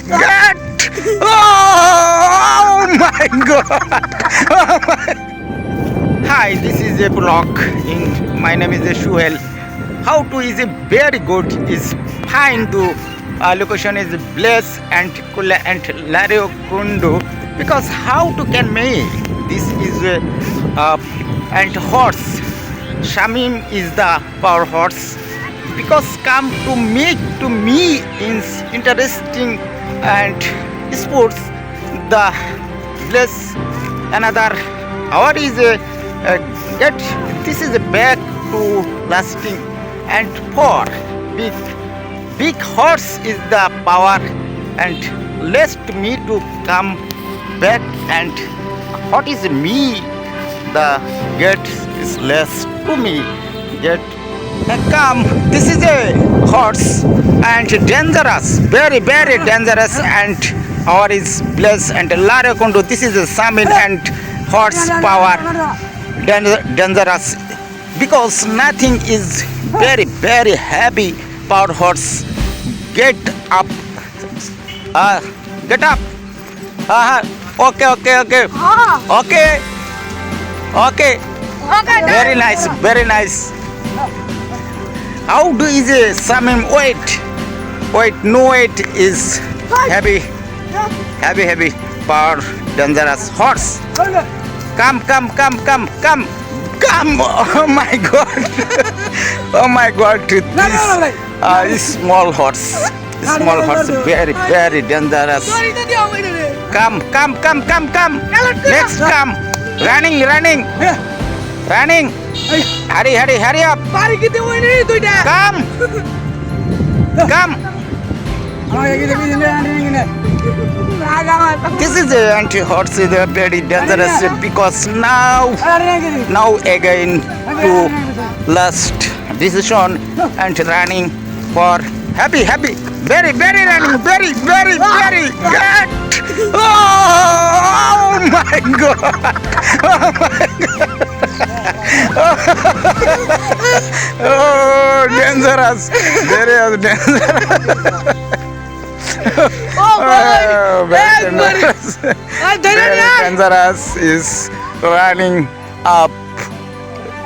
very good. Oh my god. Oh Hi, this is a blog. In my name is Shuhel. How to is a very good is fine to uh, location is Bless and Kula and Lario Kundu because how to can make this is a uh, and horse. Shamim is the power horse because come to make to me is interesting and sports the bless another our is a, a get this is a back to lasting and for big big horse is the power and lest me to come back and what is me the get is less to me get come this is a horse and dangerous very very dangerous and our is blessed and Lara Kondo this is a salmon and horse power. dangerous because nothing is very very heavy power horse. Get up. Uh, get up. Uh, okay okay okay. Okay. Okay. Very nice very nice how do is a salmon weight weight no weight is heavy heavy heavy power dangerous horse come come come come come come oh my god oh my god this uh, small horse small horse very very dangerous come come come come come next come running running running hurry hurry hurry up. come. Come. this is a anti horse is very dangerous because now now again to last decision and running for happy happy. Very very running very very very good. Oh, oh my god. Oh my god oh dangerous very dangerous oh, very dangerous very dangerous is running up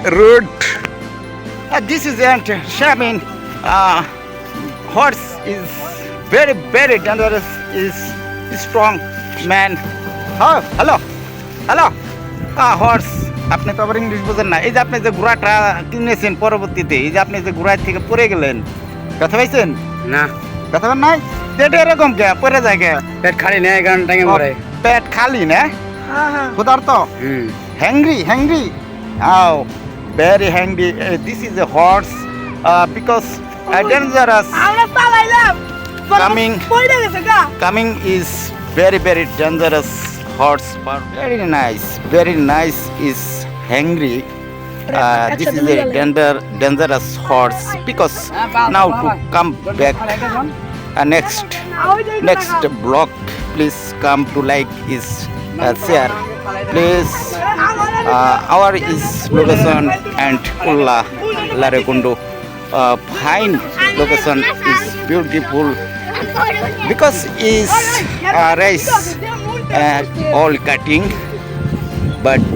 route. Uh, this is an shaman. Uh, horse is very very dangerous. Is strong man. Oh, hello, hello. Ah, horse. আপনি তো আবার English বোঝেন না এই যে আপনি যে ঘোড়াটা কিনেছেন পরবর্তীতে এই যে আপনি যে ঘোড়া থেকে পড়ে গেলেন কথা পাইছেন না কথা বল নাই পেট এরকম কে পড়ে যায় কে পেট খালি নেই গান টাঙে পড়ে পেট খালি না ক্ষুধার্ত হুম hungry hungry oh very hungry uh, this is a horse uh, because uh, dangerous আমরা পালাইলাম Coming. পয়দা গেছে গা coming is very very dangerous horse but very nice very nice is hungry uh, this is a danger, dangerous horse because now to come back uh, next next blog please come to like is uh, share please uh, our is location and Ulla Larekondo uh, fine location is beautiful because is uh, rice uh, all cutting but uh,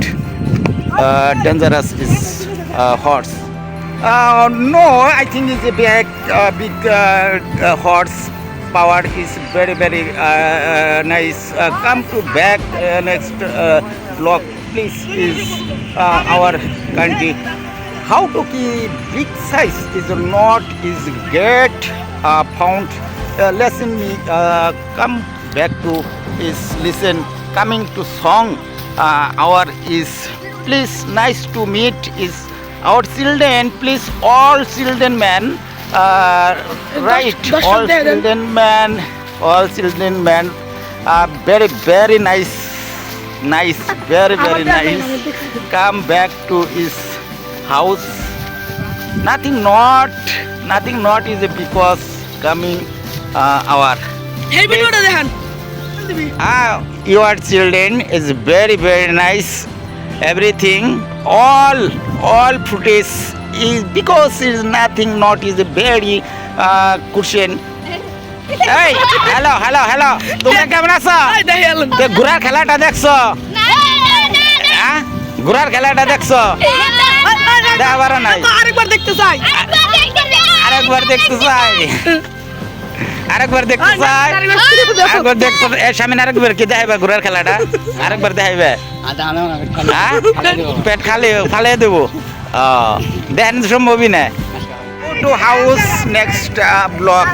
dangerous is uh, horse. Uh, no I think it's a big uh, big uh, uh, horse. Power is very very uh, uh, nice. Uh, come to back uh, next uh, vlog please is uh, our country how to keep big size is not is get uh, found uh, listen me uh, come back to is listen. Coming to song uh, our is please nice to meet is our children please all children men uh, right all children men all children men are very very nice nice very very nice. come back to his house. Nothing not nothing not is because coming uh, our hey, ah your children is very very nice. Everything, all all footage is because is nothing not is a very uh, cushion. এই hello hello hello তুমি কেমন আছো? তো ঘোড়ার খেলাটা দেখছ? হ্যাঁ? ঘোড়ার খেলাটা দেখছ? দেখা নাই। আরেকবার দেখতে চাই। আরেকবার দেখতে চাই। আরেকবার দেখতে চাই আরেকবার দেখতে এ সামনে আরেকবার কি দেখাইবে ঘোড়ার খেলাটা আরেকবার দেখাইবে হ্যাঁ পেট খালি ফালে দেবো দেন সম্ভবই না to house next uh, block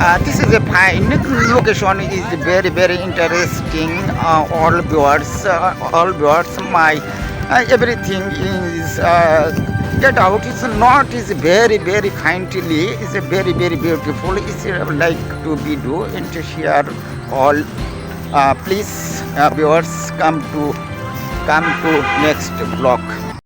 uh, this is a fine location is very very interesting uh, all viewers uh, all viewers my uh, everything is uh, get out it's not is very very kindly it's a very very beautiful it's uh, like to be do and share all uh, please uh, viewers come to come to next block